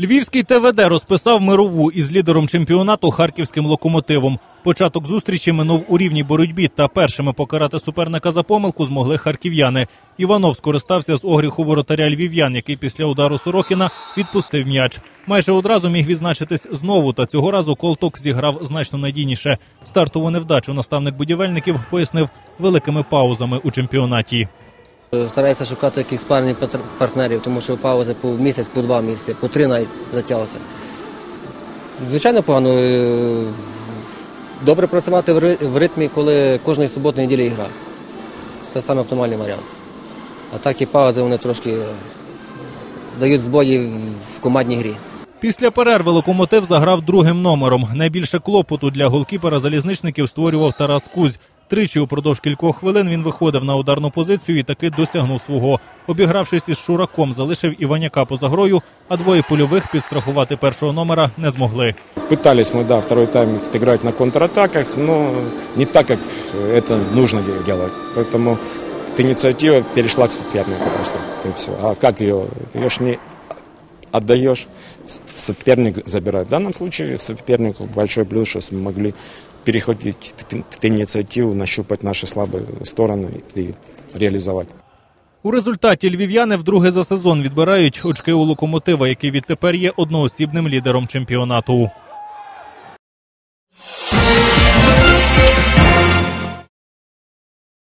Львівський ТВД розписав мирову із лідером чемпіонату харківським локомотивом. Початок зустрічі минув у рівній боротьбі та першими покарати суперника за помилку змогли харків'яни. Іванов скористався з огріху воротаря львів'ян, який після удару Сорокіна відпустив м'яч. Майже одразу міг відзначитись знову, та цього разу Колток зіграв значно надійніше. Стартову невдачу наставник будівельників пояснив великими паузами у чемпіонаті. Стараюся шукати якихось парних партнерів, тому що паузи по місяць, по два місяці, по три навіть затягався. Звичайно, погано. е, Добре працювати в ритмі, коли кожної суботи неділі гра. Це саме оптимальний варіант. А так і паузи вони трошки е, дають збої в командній грі. Після перерви локомотив заграв другим номером. Найбільше клопоту для голкіпера залізничників створював Тарас Кузь. Тричі упродовж кількох хвилин він виходив на ударну позицію і таки досягнув свого. Обігравшись із Шураком, залишив Іваняка поза грою, а двоє польових підстрахувати першого номера не змогли. Пытались мы, да, второй тайм играть на контратаках, но не так, как это нужно де- делать. Поэтому эта инициатива перешла к сопернику просто. И все. А как ее? Ты ее ж не отдаешь, с- соперник забирает. В данном случае сопернику большой плюс, что смогли перехватить эту инициативу, нащупать наши слабые стороны и реализовать. У результаті львів'яни вдруге за сезон відбирають очки у локомотива, який відтепер є одноосібним лідером чемпіонату.